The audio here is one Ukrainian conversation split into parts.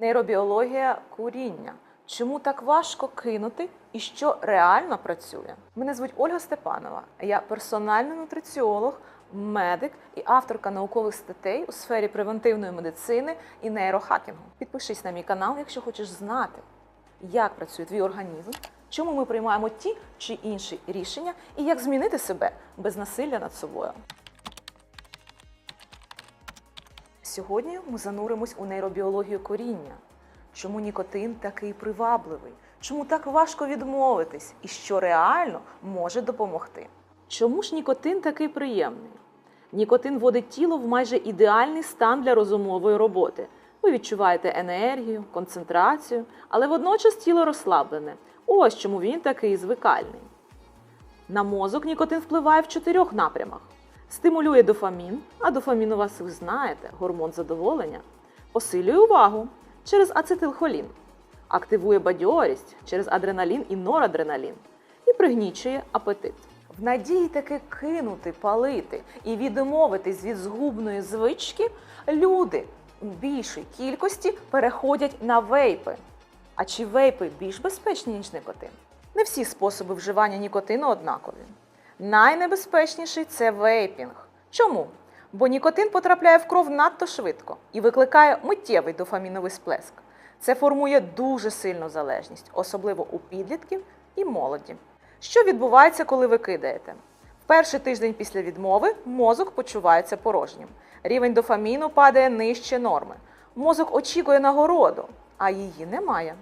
Нейробіологія куріння. Чому так важко кинути і що реально працює? Мене звуть Ольга Степанова. Я персональний нутриціолог, медик і авторка наукових статей у сфері превентивної медицини і нейрохакінгу. Підпишись на мій канал, якщо хочеш знати, як працює твій організм, чому ми приймаємо ті чи інші рішення і як змінити себе без насилля над собою. Сьогодні ми зануримось у нейробіологію коріння. Чому нікотин такий привабливий? Чому так важко відмовитись? І що реально може допомогти? Чому ж нікотин такий приємний? Нікотин вводить тіло в майже ідеальний стан для розумової роботи. Ви відчуваєте енергію, концентрацію, але водночас тіло розслаблене. Ось чому він такий звикальний. На мозок нікотин впливає в чотирьох напрямах: стимулює дофамін, а дофамін у вас ви знаєте, гормон задоволення, посилює увагу через ацетилхолін, активує бадьорість через адреналін і норадреналін і пригнічує апетит. В надії таки кинути, палити і відмовитись від згубної звички, люди в більшій кількості переходять на вейпи. А чи вейпи більш безпечні, ніж никотин? Не всі способи вживання нікотину однакові. Найнебезпечніший це вейпінг. Чому? Бо нікотин потрапляє в кров надто швидко і викликає миттєвий дофаміновий сплеск. Це формує дуже сильну залежність, особливо у підлітків і молоді. Що відбувається, коли ви кидаєте? В перший тиждень після відмови мозок почувається порожнім. Рівень дофаміну падає нижче норми. Мозок очікує нагороду, а її немає.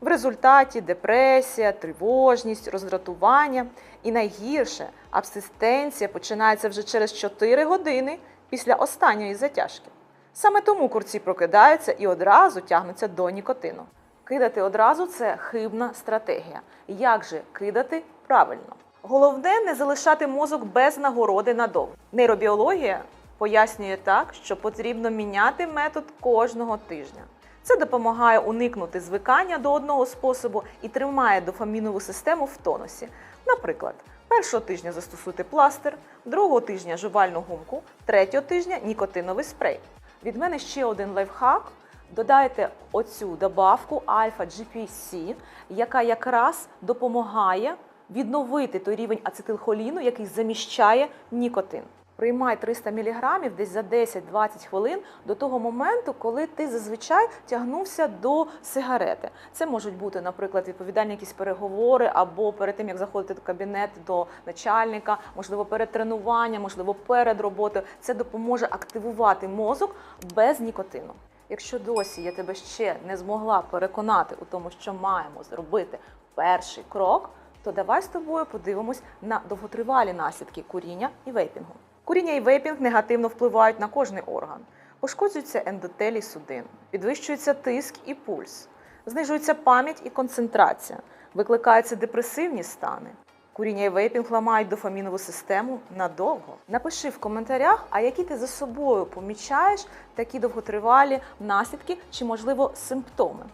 В результаті депресія, тривожність, роздратування і найгірше абстиненція починається вже через 4 години після останньої затяжки. Саме тому курці прокидаються і одразу тягнуться до нікотину. Кидати одразу це хибна стратегія. Як же кидати правильно? Головне не залишати мозок без нагороди надовго. Нейробіологія пояснює так, що потрібно міняти метод кожного тижня. Це допомагає уникнути звикання до одного способу і тримає дофамінову систему в тонусі. Наприклад, першого тижня застосуйте пластир, другого тижня жувальну гумку, третього тижня нікотиновий спрей. Від мене ще один лайфхак. Додайте оцю добавку альфа GPC, яка якраз допомагає відновити той рівень ацетилхоліну, який заміщає нікотин. Приймай 300 мг десь за 10-20 хвилин до того моменту, коли ти зазвичай тягнувся до сигарети. Це можуть бути, наприклад, відповідальні якісь переговори, або перед тим як заходити до кабінету до начальника, можливо, перед тренуванням, можливо, перед роботою. Це допоможе активувати мозок без нікотину. Якщо досі я тебе ще не змогла переконати у тому, що маємо зробити перший крок, то давай з тобою подивимось на довготривалі наслідки куріння і вейпінгу. Куріння і вейпінг негативно впливають на кожний орган. Пошкоджується ендотелій судин, підвищується тиск і пульс, знижується пам'ять і концентрація, викликаються депресивні стани. Куріння і вейпінг ламають дофамінову систему надовго. Напиши в коментарях, а які ти за собою помічаєш такі довготривалі наслідки чи, можливо, симптоми.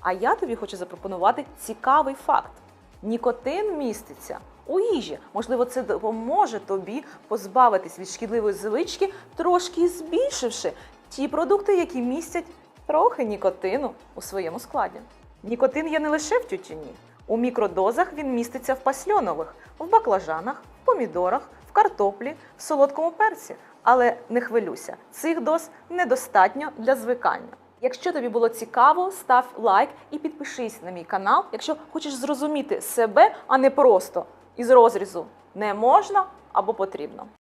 А я тобі хочу запропонувати цікавий факт: нікотин міститься у їжі. Можливо, це допоможе тобі позбавитись від шкідливої звички, трошки збільшивши ті продукти, які містять трохи нікотину у своєму складі. Нікотин є не лише в тютюні. У мікродозах він міститься в пасльонових, в баклажанах, в помідорах, в картоплі, в солодкому перці. Але не хвилюйся, цих доз недостатньо для звикання. Якщо тобі було цікаво, став лайк і підпишись на мій канал, якщо хочеш зрозуміти себе, а не просто із розрізу не можна або потрібно.